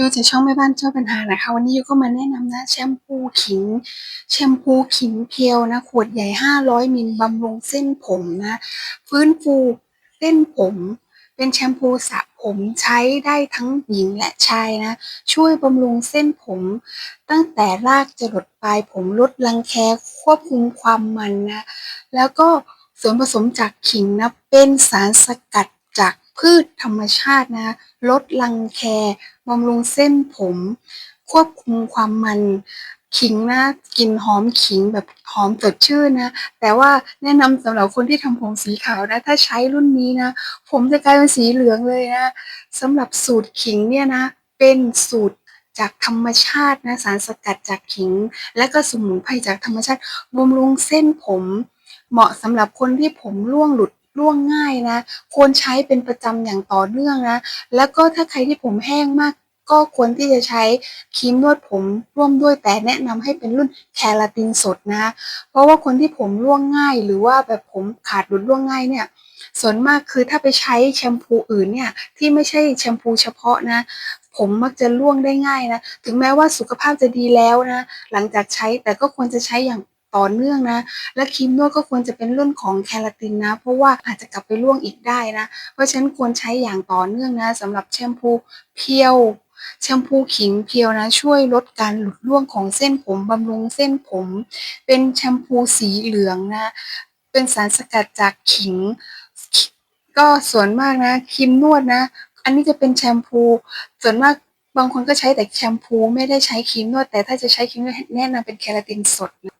ยูจากช่องแม่บ้านเจ้าปัญหานะคะ วันนี้ยูก็มาแนะนำนะแชมพูขิง แชมพูขิงเพียวนะ ขวดใหญ่ 500มิลบำรุงเส้นผมนะ ฟื้นฟูเส้นผม เป็นแชมพูสระผมใช้ได้ทั้งหญิงและชายนะ ช่วยบำรุงเส้นผม ตั้งแต่รากจรดปลายผมลดรังแคควบคุมความมันนะ แล้วก็ส่วนผสมจากขิงนะ เป็นสารสกัดจาก พืชธรรมชาตินะลดรังแคบำรุงเส้นผม ควบคุมความมันขิงนะกลิ่นหอมขิงแบบหอมสดชื่นนะ แต่ว่าแนะนำสำหรับคนที่ทำผมสีขาวนะ ถ้าใช้รุ่นนี้นะ ผมจะกลายเป็นสีเหลืองเลยนะสำหรับสูตรขิงเนี่ยนะ เป็นสูตรจากธรรมชาตินะ สารสกัดจากขิง และก็สมุนไพรจากธรรมชาติบำรุงเส้นผม เหมาะสำหรับคนที่ผมร่วงหลุด ร่วงง่ายนะ ควรใช้เป็นประจำอย่างต่อเนื่องนะ แล้วก็ถ้าใครที่ผมแห้งมากก็ควรที่จะใช้ครีมนวดผมร่วมด้วยแต่แนะนำให้เป็นรุ่นแคราตินสดนะ เพราะว่าคนที่ผมร่วงง่าย หรือว่าแบบผมขาดหลุดร่วงง่ายเนี่ย ส่วนมากคือถ้าไปใช้แชมพูอื่นเนี่ยที่ไม่ใช่แชมพูเฉพาะนะ ผมมักจะร่วงได้ง่ายนะ ถึงแม้ว่าสุขภาพจะดีแล้วนะ หลังจากใช้แต่ก็ควรจะใช้อย่าง ต่อเนื่องนะ และครีมนวดก็ควรจะเป็นรุ่นของแคราตินนะ เพราะว่าอาจจะกลับไปร่วงอีกได้นะ เพราะฉะนั้นควรใช้อย่างต่อเนื่องนะสำหรับแชมพูเพียวแชมพูขิงเพียวนะ ช่วยลดการหลุดร่วงของเส้นผมบำรุงเส้นผม เป็นแชมพูสีเหลืองนะ เป็นสารสกัดจากขิง ก็ส่วนมากนะครีมนวดนะ อันนี้จะเป็นแชมพู ส่วนมากบางคนก็ใช้แต่แชมพูไม่ได้ใช้ครีมนวด แต่ถ้าจะใช้ครีมนวดแนะนำเป็นเคราตินสดนะ